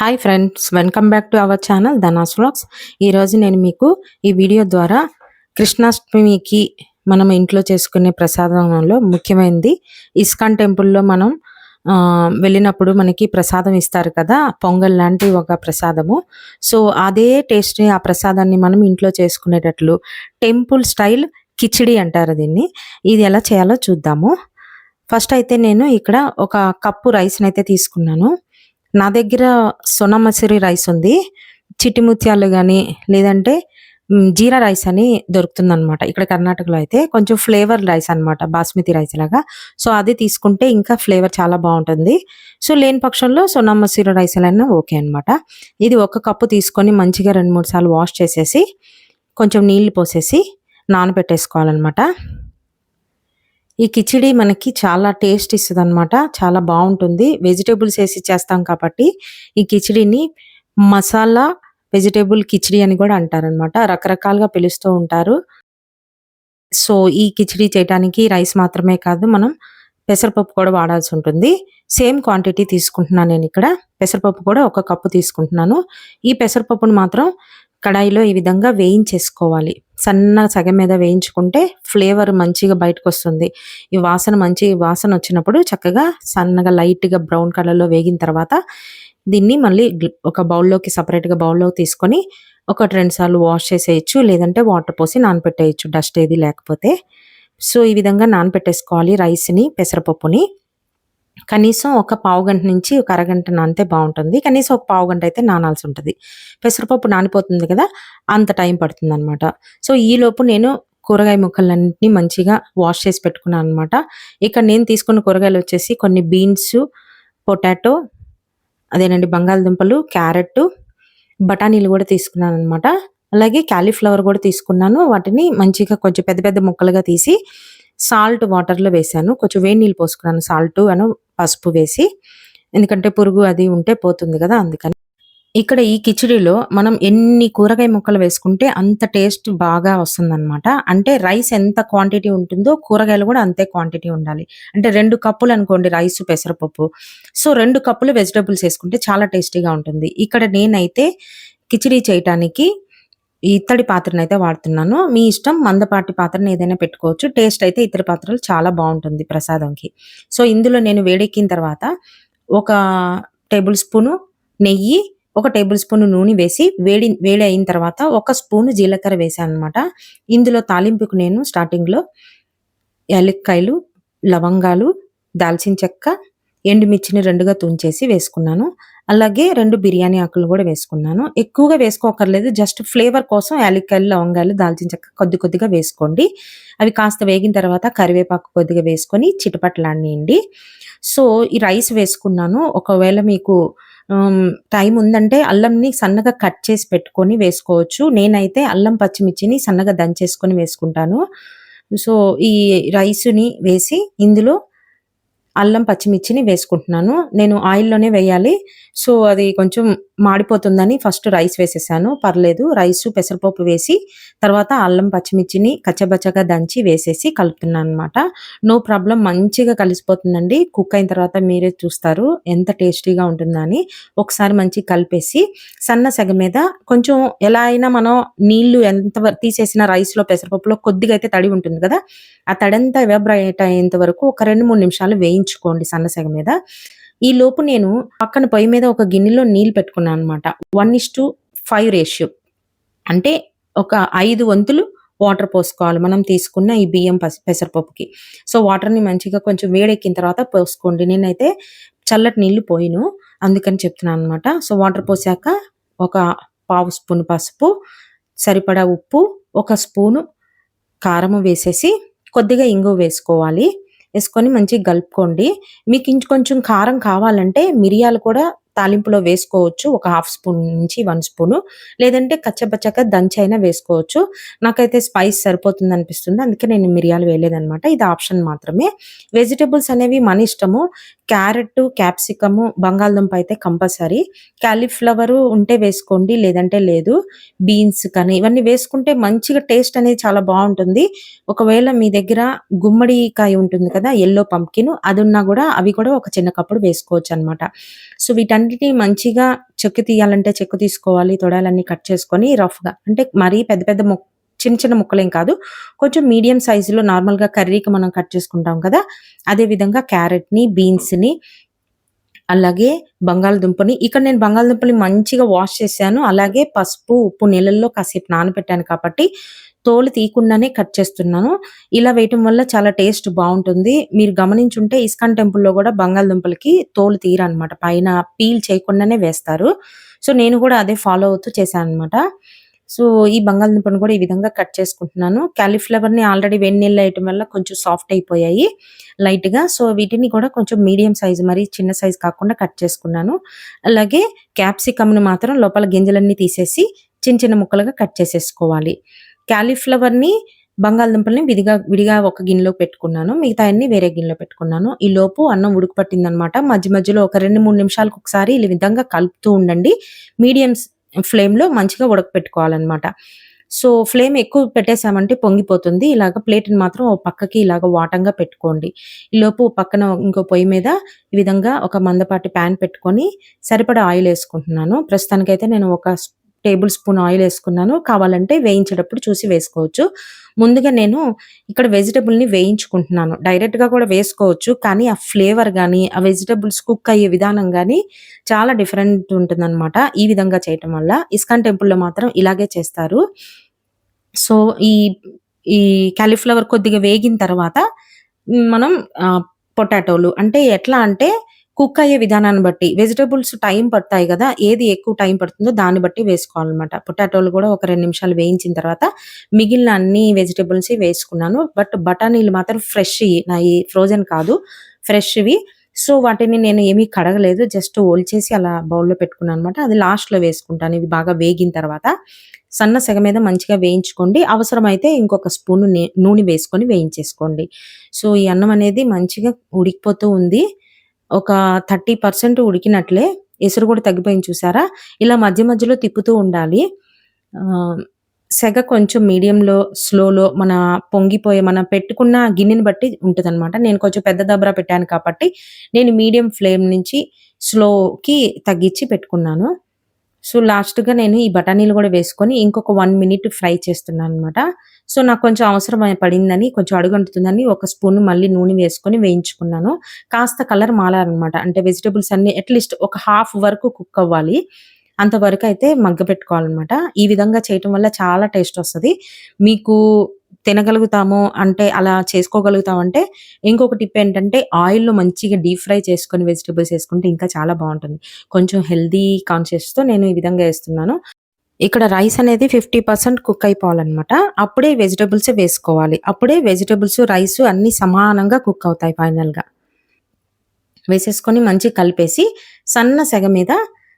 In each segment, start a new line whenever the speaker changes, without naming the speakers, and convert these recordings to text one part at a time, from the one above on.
Hi friends welcome back to our channel Dhana's vlogs ఈరోజు నేను మీకు ఈ వీడియో ద్వారా కృష్ణాష్టమికి మనం ఇంట్లో చేసుకునే ప్రసాదంలో ముఖ్యమైనది. ఇస్కాన్ టెంపుల్లో మనం వెళ్ళినప్పుడు మనకి ప్రసాదం ఇస్తారు కదా పొంగల్ లాంటి ఒక ప్రసాదము. సో అదే టేస్ట్ ఆ ప్రసాదాన్ని మనం ఇంట్లో చేసుకునేటట్లు టెంపుల్ స్టైల్ కిచిడి అంటారు దీన్ని. ఇది ఎలా చేయాలో చూద్దాము. ఫస్ట్ అయితే నేను ఇక్కడ ఒక కప్పు రైస్ని అయితే తీసుకున్నాను. నా దగ్గర సోనా రైస్ ఉంది. చిట్టి ముత్యాలు కానీ లేదంటే జీరా రైస్ అని దొరుకుతుంది అనమాట ఇక్కడ కర్ణాటకలో అయితే కొంచెం ఫ్లేవర్ రైస్ అన్నమాట బాస్మతి రైస్ లాగా. సో అది తీసుకుంటే ఇంకా ఫ్లేవర్ చాలా బాగుంటుంది. సో లేని పక్షంలో సోనా మసూరి రైస్ అయినా ఓకే అన్నమాట. ఇది ఒక కప్పు తీసుకొని మంచిగా రెండు మూడు సార్లు వాష్ చేసేసి కొంచెం నీళ్ళు పోసేసి నానబెట్టేసుకోవాలన్నమాట. ఈ కిచిడి మనకి చాలా టేస్ట్ ఇస్తుంది అనమాట చాలా బాగుంటుంది. వెజిటేబుల్స్ వేసి చేస్తాం కాబట్టి ఈ కిచిడిని మసాలా వెజిటేబుల్ కిచిడి అని కూడా అంటారనమాట రకరకాలుగా పిలుస్తూ ఉంటారు. సో ఈ కిచిడి చేయడానికి రైస్ మాత్రమే కాదు మనం పెసరపప్పు కూడా వాడాల్సి ఉంటుంది. సేమ్ క్వాంటిటీ తీసుకుంటున్నాను నేను ఇక్కడ. పెసరపప్పు కూడా ఒక కప్పు తీసుకుంటున్నాను. ఈ పెసరపప్పును మాత్రం కడాయిలో ఈ విధంగా వేయించేసుకోవాలి. సన్న సగం మీద వేయించుకుంటే ఫ్లేవర్ మంచిగా బయటకు వస్తుంది ఈ వాసన మంచి వాసన వచ్చినప్పుడు చక్కగా సన్నగా లైట్గా బ్రౌన్ కలర్లో వేగిన తర్వాత దీన్ని మళ్ళీ ఒక బౌల్లోకి సపరేట్గా బౌల్లోకి తీసుకొని ఒకటి రెండు సార్లు వాష్ చేసేయచ్చు లేదంటే వాటర్ పోసి నానబెట్టేయచ్చు డస్ట్ ఏది లేకపోతే. సో ఈ విధంగా నానబెట్టేసుకోవాలి రైస్ని పెసరపప్పుని. కనీసం ఒక పావు గంట నుంచి ఒక అరగంట నానితే బాగుంటుంది. కనీసం ఒక పావు గంట అయితే నానాల్సి ఉంటుంది. పెసరపప్పు నానిపోతుంది కదా అంత టైం పడుతుంది అనమాట సో ఈలోపు నేను కూరగాయ ముక్కలన్నింటినీ మంచిగా వాష్ చేసి పెట్టుకున్నాను అనమాట ఇక్కడ నేను తీసుకున్న కూరగాయలు వచ్చేసి కొన్ని బీన్స్ పొటాటో అదేనండి బంగాళదుంపలు క్యారెట్ బఠానీలు కూడా తీసుకున్నాను అనమాట అలాగే క్యాలీఫ్లవర్ కూడా తీసుకున్నాను. వాటిని మంచిగా కొంచెం పెద్ద పెద్ద ముక్కలుగా తీసి సాల్ట్ వాటర్లో వేసాను కొంచెం వేడి నీళ్ళు పోసుకున్నాను. సాల్ట్ అను పసుపు వేసి. ఎందుకంటే పురుగు అది ఉంటే పోతుంది కదా అందుకని. ఇక్కడ ఈ కిచిడిలో మనం ఎన్ని కూరగాయ ముక్కలు వేసుకుంటే అంత టేస్ట్ బాగా వస్తుందన్నమాట. అంటే రైస్ ఎంత క్వాంటిటీ ఉంటుందో కూరగాయలు కూడా అంతే క్వాంటిటీ ఉండాలి. అంటే రెండు కప్పులు అనుకోండి రైస్ పెసరపప్పు. సో రెండు కప్పులు వెజిటబుల్స్ వేసుకుంటే చాలా టేస్టీగా ఉంటుంది. ఇక్కడ నేనైతే కిచిడి చేయటానికి ఇత్తడి పాత్రను అయితే వాడుతున్నాను. మీ ఇష్టం మందపాటి పాత్రను ఏదైనా పెట్టుకోవచ్చు. టేస్ట్ అయితే ఇతర పాత్రలు చాలా బాగుంటుంది ప్రసాదంకి. సో ఇందులో నేను వేడెక్కిన తర్వాత ఒక టేబుల్ స్పూను నెయ్యి ఒక టేబుల్ స్పూన్ నూనె వేసి వేడి వేడి అయిన తర్వాత ఒక స్పూన్ జీలకర్ర వేసాను అనమాట ఇందులో తాలింపుకు నేను స్టార్టింగ్లో యాలక్కాయలు లవంగాలు దాల్చిన చెక్క ఎండుమిర్చిని రెండుగా తుంచేసి వేసుకున్నాను. అలాగే రెండు బిర్యానీ ఆకులు కూడా వేసుకున్నాను. ఎక్కువగా వేసుకోకర్లేదు జస్ట్ ఫ్లేవర్ కోసం యాలక్కాయలు లవంగాలు దాల్చిన చెక్క కొద్ది కొద్దిగా వేసుకోండి. అవి కాస్త వేగిన తర్వాత కరివేపాకు కొద్దిగా వేసుకొని చిటపట్లాడియండి సో ఈ రైస్ వేసుకున్నాను. ఒకవేళ మీకు టైం ఉందంటే అల్లంని సన్నగా కట్ చేసి పెట్టుకొని వేసుకోవచ్చు. నేనైతే అల్లం పచ్చిమిర్చిని సన్నగా దంచేసుకొని వేసుకుంటాను. సో ఈ రైస్ని వేసి ఇందులో అల్లం పచ్చిమిర్చిని వేసుకుంటున్నాను. నేను ఆయిల్లోనే వేయాలి. సో అది కొంచెం మాడిపోతుందని ఫస్ట్ రైస్ వేసేసాను. పర్లేదు రైస్ పెసరపప్పు వేసి తర్వాత అల్లం పచ్చిమిర్చిని కచ్చబచ్చగా దంచి వేసేసి కలుపుతున్నాను అనమాట నో ప్రాబ్లం మంచిగా కలిసిపోతుందండి. కుక్ అయిన తర్వాత మీరే చూస్తారు ఎంత టేస్టీగా ఉంటుందని. ఒకసారి మంచిగా కలిపేసి సన్న సెగ మీద కొంచెం ఎలా అయినా మనం నీళ్ళు ఎంత తీసేసిన రైస్లో పెసరపప్పులో కొద్దిగా అయితే తడి ఉంటుంది కదా. ఆ తడంతా ఎవాబరేట్ అయ్యేంత వరకు ఒక రెండు మూడు నిమిషాలు వేయి వేయించుకోండి సన్నసెగ మీద. ఈ లోపు నేను పక్కన పొయ్యి మీద ఒక గిన్నెలో నీళ్ళు పెట్టుకున్నాను అనమాట one is to five ratio. అంటే ఒక ఐదు వంతులు వాటర్ పోసుకోవాలి. మనం తీసుకున్న ఈ బియ్యం పసి పెసరపప్పుకి. సో వాటర్ని మంచిగా కొంచెం వేడెక్కిన తర్వాత పోసుకోండి. నేనైతే చల్లటి నీళ్ళు పోయిను. అందుకని చెప్తున్నాను అనమాట సో వాటర్ పోసాక ఒక పావు స్పూన్ పసుపు సరిపడా ఉప్పు ఒక స్పూను కారం వేసేసి కొద్దిగా ఇంగువ వేసుకోవాలి. వేసుకొని మంచిగా కలుపుకోండి. మీకు ఇంకొంచెం కారం కావాలంటే మిరియాలు కూడా తాలింపులో వేసుకోవచ్చు. ఒక హాఫ్ స్పూన్ నుంచి వన్ స్పూను. లేదంటే కచ్చపచ్చగా దంచి అయినా వేసుకోవచ్చు. నాకైతే స్పైస్ సరిపోతుంది అనిపిస్తుంది. అందుకే నేను మిరియాలు వేయలేదనమాట ఇది ఆప్షన్ మాత్రమే. వెజిటేబుల్స్ అనేవి మన ఇష్టము. క్యారెట్ క్యాప్సికము బంగాళదుంప అయితే కంపల్సరీ. క్యాలీఫ్లవర్ ఉంటే వేసుకోండి లేదంటే లేదు. బీన్స్ కానీ ఇవన్నీ వేసుకుంటే మంచిగా టేస్ట్ అనేది చాలా బాగుంటుంది. ఒకవేళ మీ దగ్గర గుమ్మడికాయ ఉంటుంది కదా ఎల్లో పంకిన్ అది ఉన్నా కూడా అవి కూడా ఒక చిన్న కప్పుడు వేసుకోవచ్చు అనమాట సో వీటన్ని రెండిటిని మంచిగా చెక్కు తీయాలంటే చెక్కు తీసుకోవాలి. తొడాలన్నీ కట్ చేసుకొని రఫ్‌గా అంటే మరీ పెద్ద పెద్ద మొక్క చిన్న చిన్న ముక్కలేం కాదు. కొంచెం మీడియం సైజులో నార్మల్‌గా కర్రీకి మనం కట్ చేసుకుంటాం కదా! అదే విధంగా క్యారెట్‌ని, బీన్స్‌ని అలాగే బంగాళదుంపని ఇక్కడ నేను బంగాళదుంపని మంచిగా వాష్ చేశాను. అలాగే పసుపు, ఉప్పు నీళ్ళల్లో కాసేపు నానబెట్టాను కాబట్టి తోలు తీయకుండానే కట్ చేస్తున్నాను. ఇలా వేయటం వల్ల చాలా టేస్ట్ బాగుంటుంది మీరు గమనించుంటే ఇస్కాన్ టెంపుల్‌లో కూడా బంగాళదుంపలకి తోలు తీయరనమాట. పైన పీల్ చేయకుండానే వేస్తారు. సో, నేను కూడా అదే ఫాలో అవుతూ చేశాను అనమాట సో, ఈ బంగాళదుంపను కూడా ఈ విధంగా కట్ చేసుకుంటున్నాను. క్యాలీఫ్లవర్ని ఆల్రెడీ వేడి నీళ్ళు వేయటం వల్ల కొంచెం సాఫ్ట్ అయిపోయాయి లైట్‌గా. సో, వీటిని కూడా కొంచెం మీడియం సైజు మరి చిన్న సైజు కాకుండా కట్ చేసుకున్నాను. అలాగే క్యాప్సికమ్‌ని మాత్రం లోపల గింజలన్నీ తీసేసి చిన్న చిన్న ముక్కలుగా కట్ చేసేసుకోవాలి. క్యాలీఫ్లవర్ని బంగాళదుంపల్ని విడిగా విడిగా ఒక గిన్నెలో పెట్టుకున్నాను. మిగతా అన్ని వేరే గిన్నెలో పెట్టుకున్నాను. ఈ లోపు అన్నం ఉడుకుపట్టిందనమాట మధ్య మధ్యలో ఒక 2, 3 నిమిషాలకు ఒకసారి ఈ విధంగా కలుపుతూ ఉండండి. మీడియం ఫ్లేమ్‌లో మంచిగా ఉడకపెట్టుకోవాలన్నమాట సో, ఫ్లేమ్ ఎక్కువ పెట్టేసామంటే పొంగిపోతుంది. ఇలాగ ప్లేట్‌ని మాత్రం ఓ పక్కకి ఇలాగ వాటంగా పెట్టుకోండి. ఈలోపు పక్కన ఇంకో పొయ్యి మీద ఈ విధంగా ఒక మందపాటి పాన్ పెట్టుకొని సరిపడా ఆయిల్ వేసుకుంటున్నాను ప్రస్తుతానికైతే నేను ఒక టేబుల్ స్పూన్ ఆయిల్ వేసుకున్నాను కావాలంటే వేయించేటప్పుడు చూసి వేసుకోవచ్చు. ముందుగా నేను ఇక్కడ వెజిటబుల్‌ని వేయించుకుంటున్నాను. డైరెక్ట్‌గా కూడా వేసుకోవచ్చు. కానీ ఆ ఫ్లేవర్ కానీ ఆ వెజిటబుల్స్ కుక్ అయ్యే విధానం కానీ చాలా డిఫరెంట్ ఉంటుందన్నమాట ఈ విధంగా చేయటం వల్ల. ఇస్కాన్ టెంపుల్‌లో మాత్రం ఇలాగే చేస్తారు. సో, ఈ ఈ క్యాలీఫ్లవర్ కొద్దిగా వేగిన తర్వాత మనం పొటాటోలు అంటే ఎట్లా అంటే కుక్ అయ్యే విధానాన్ని బట్టి వెజిటబుల్స్ టైం పడతాయి కదా ఏది ఎక్కువ టైం పడుతుందో దాన్ని బట్టి వేసుకోవాలన్నమాట పొటాటోలు కూడా ఒక రెండు నిమిషాలు వేయించిన తర్వాత మిగిలిన అన్ని వెజిటబుల్స్ వేసుకున్నాను. బట్ బఠానీలు మాత్రం ఫ్రెష్వి నా ఈ ఫ్రోజన్ కాదు. ఫ్రెష్‌వి. సో, వాటిని నేను ఏమీ కడగలేదు. జస్ట్ ఒలిచేసి అలా బౌల్‌లో పెట్టుకున్నాను అనమాట అది లాస్ట్‌లో వేసుకుంటాను. ఇవి బాగా వేగిన తర్వాత. సన్న సెగ మీద మంచిగా వేయించుకోండి. అవసరమైతే ఇంకొక స్పూన్ నూనె వేసుకొని వేయించేసుకోండి. సో, ఈ అన్నం అనేది మంచిగా ఉడికిపోతూ ఉంది. ఒక 30% ఉడికినట్లే. ఎసురు కూడా తగ్గిపోయింది చూసారా? ఇలా మధ్య మధ్యలో తిప్పుతూ ఉండాలి. సెగ కొంచెం మీడియంలో, స్లోలో మన పొంగిపోయే మనం పెట్టుకున్న గిన్నెని బట్టి ఉంటుందన్నమాట నేను కొంచెం పెద్ద దబరా పెట్టాను కాబట్టి నేను మీడియం ఫ్లేమ్ నుంచి స్లోకి తగ్గించి పెట్టుకున్నాను. సో, లాస్ట్‌గా నేను ఈ బఠానీలు కూడా వేసుకొని ఇంకొక వన్ మినిట్ ఫ్రై చేస్తున్నాను అనమాట సో, నాకు కొంచెం అవసరం పడిందని కొంచెం అడుగంటుతుందని ఒక స్పూన్ మళ్ళీ నూనె వేసుకొని వేయించుకున్నాను. కాస్త కలర్ మాలారనమాట అంటే వెజిటబుల్స్ అన్ని అట్‌లీస్ట్ ఒక హాఫ్ వరకు కుక్ అవ్వాలి. అంతవరకు అయితే మగ్గ పెట్టుకోవాలన్నమాట ఈ విధంగా చేయటం వల్ల చాలా టేస్ట్ వస్తుంది మీకు తినగలుగుతాము అంటే అలా చేసుకోగలుగుతామంటే ఇంకొక టిప్ ఏంటంటే ఆయిల్‌లో మంచిగా డీప్ ఫ్రై చేసుకొని వెజిటబుల్స్ వేసుకుంటే ఇంకా చాలా బాగుంటుంది కొంచెం హెల్దీ కాన్షియస్‌తో నేను ఈ విధంగా వేస్తున్నాను ఇక్కడ రైస్ అనేది 50% కుక్ అయిపోవాలన్నమాట అప్పుడే వెజిటబుల్స్ వేసుకోవాలి. అప్పుడే వెజిటబుల్స్, రైస్ అన్నీ సమానంగా కుక్ అవుతాయి ఫైనల్‌గా. వేసేసుకొని మంచిగా కలిపేసి సన్న సెగ మీద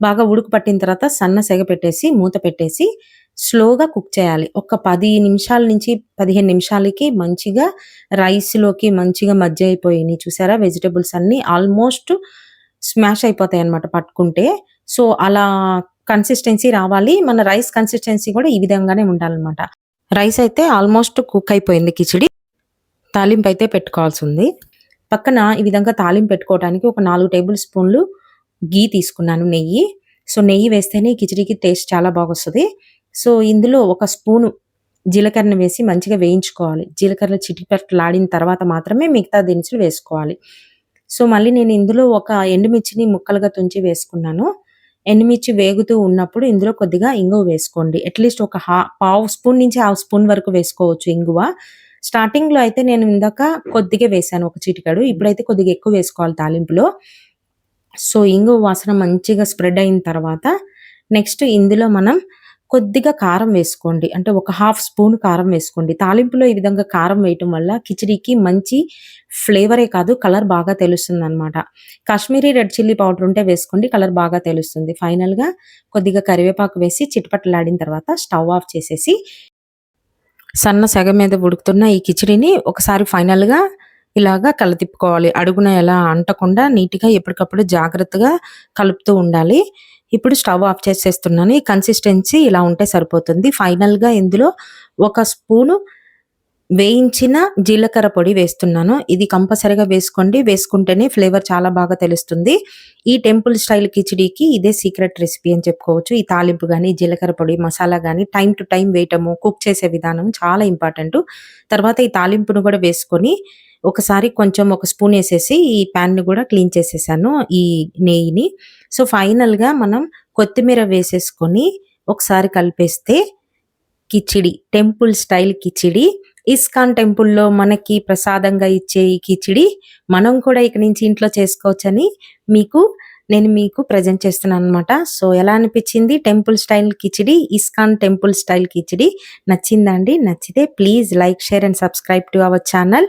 బాగా ఉడుకు పట్టిన తర్వాత సన్న సెగ పెట్టేసి మూత పెట్టేసి స్లోగా కుక్ చేయాలి. ఒక పది నిమిషాల నుంచి 15 నిమిషాలకి మంచిగా రైస్‌లోకి మంచిగా మజ్జ అయిపోయినాయి చూసారా? వెజిటబుల్స్ అన్నీ ఆల్మోస్ట్ స్మాష్ అయిపోతాయి అనమాట పట్టుకుంటే. సో, అలా కన్సిస్టెన్సీ రావాలి. మన రైస్ కన్సిస్టెన్సీ కూడా ఈ విధంగానే ఉండాలన్నమాట రైస్ అయితే ఆల్మోస్ట్ కుక్ అయిపోయింది కిచిడి. తాళింపు అయితే పెట్టుకోవాల్సి ఉంది పక్కన ఈ విధంగా తాలింపు పెట్టుకోవటానికి ఒక నాలుగు టేబుల్ స్పూన్లు ఘీ తీసుకున్నాను నెయ్యి. సో, నెయ్యి వేస్తేనే కిచిడికి టేస్ట్ చాలా బాగొస్తది. సో, ఇందులో ఒక స్పూను జీలకర్రను వేసి మంచిగా వేయించుకోవాలి. జీలకర్ర చిటిపెట్టలాడిన తర్వాత మాత్రమే మిగతా దినుసులు వేసుకోవాలి. సో, మళ్ళీ నేను ఇందులో ఒక ఎండుమిర్చిని ముక్కలుగా తుంచి వేసుకున్నాను. ఎండుమిర్చి వేగుతూ ఉన్నప్పుడు ఇందులో కొద్దిగా ఇంగువ వేసుకోండి. అట్‌లీస్ట్ ఒక హా పావు స్పూన్ నుంచి హాఫ్ స్పూన్ వరకు వేసుకోవచ్చు ఇంగువ. స్టార్టింగ్‌లో అయితే నేను ఇందాక కొద్దిగా వేశాను ఒక చిటికాడు ఇప్పుడైతే కొద్దిగా ఎక్కువ వేసుకోవాలి తాలింపులో. సో, ఇంగువ వాసన మంచిగా స్ప్రెడ్ అయిన తర్వాత నెక్స్ట్ ఇందులో మనం కొద్దిగా కారం వేసుకోండి. అంటే ఒక హాఫ్ స్పూన్ కారం వేసుకోండి. తాలింపులో ఈ విధంగా కారం వేయటం వల్ల కిచిడికి మంచి ఫ్లేవరే కాదు కలర్ బాగా తెలుస్తుంది అనమాట కాశ్మీరీ రెడ్ చిల్లీ పౌడర్ ఉంటే వేసుకోండి. కలర్ బాగా తెలుస్తుంది. ఫైనల్‌గా కొద్దిగా కరివేపాకు వేసి చిటపటలాడిన తర్వాత స్టవ్ ఆఫ్ చేసేసి సన్న సెగ మీద ఉడుకుతున్న ఈ కిచిడిని ఒకసారి ఫైనల్‌గా ఇలాగా కలతిప్పుకోవాలి. అడుగున ఎలా అంటకుండా నీట్‌గా ఎప్పటికప్పుడు జాగ్రత్తగా కలుపుతూ ఉండాలి. ఇప్పుడు స్టవ్ ఆఫ్ చేసేస్తున్నాను. ఈ కన్సిస్టెన్సీ ఇలా ఉంటే సరిపోతుంది. ఫైనల్‌గా ఇందులో ఒక స్పూను వేయించిన జీలకర్ర పొడి వేస్తున్నాను. ఇది కంపల్సరిగా వేసుకోండి. వేసుకుంటేనే ఫ్లేవర్ చాలా బాగా తెలుస్తుంది. ఈ టెంపుల్ స్టైల్ కిచిడీకి ఇదే సీక్రెట్ రెసిపీ అని చెప్పుకోవచ్చు. ఈ తాలింపు కానీ జీలకర్ర పొడి మసాలా కానీ టైం టు టైం వేయటము కుక్ చేసే విధానం చాలా ఇంపార్టెంట్ తర్వాత ఈ తాలింపును కూడా వేసుకొని ఒకసారి కొంచెం ఒక స్పూన్ వేసేసి ఈ ప్యాన్ని కూడా క్లీన్ చేసేసాను ఈ నెయ్యిని. సో ఫైనల్గా మనం కొత్తిమీర వేసేసుకొని ఒకసారి కలిపేస్తే కిచిడి టెంపుల్ స్టైల్ కిచిడి. ఇస్కాన్ టెంపుల్లో మనకి ప్రసాదంగా ఇచ్చే ఈ కిచిడి మనం కూడా ఇక నుంచి ఇంట్లో చేసుకోవచ్చని మీకు నేను మీకు ప్రజెంట్ చేస్తున్నాను అనమాట సో ఎలా అనిపించింది temple style khichdi ISKCON temple style khichdi? నచ్చిందండి నచ్చితే please like share and subscribe to our channel.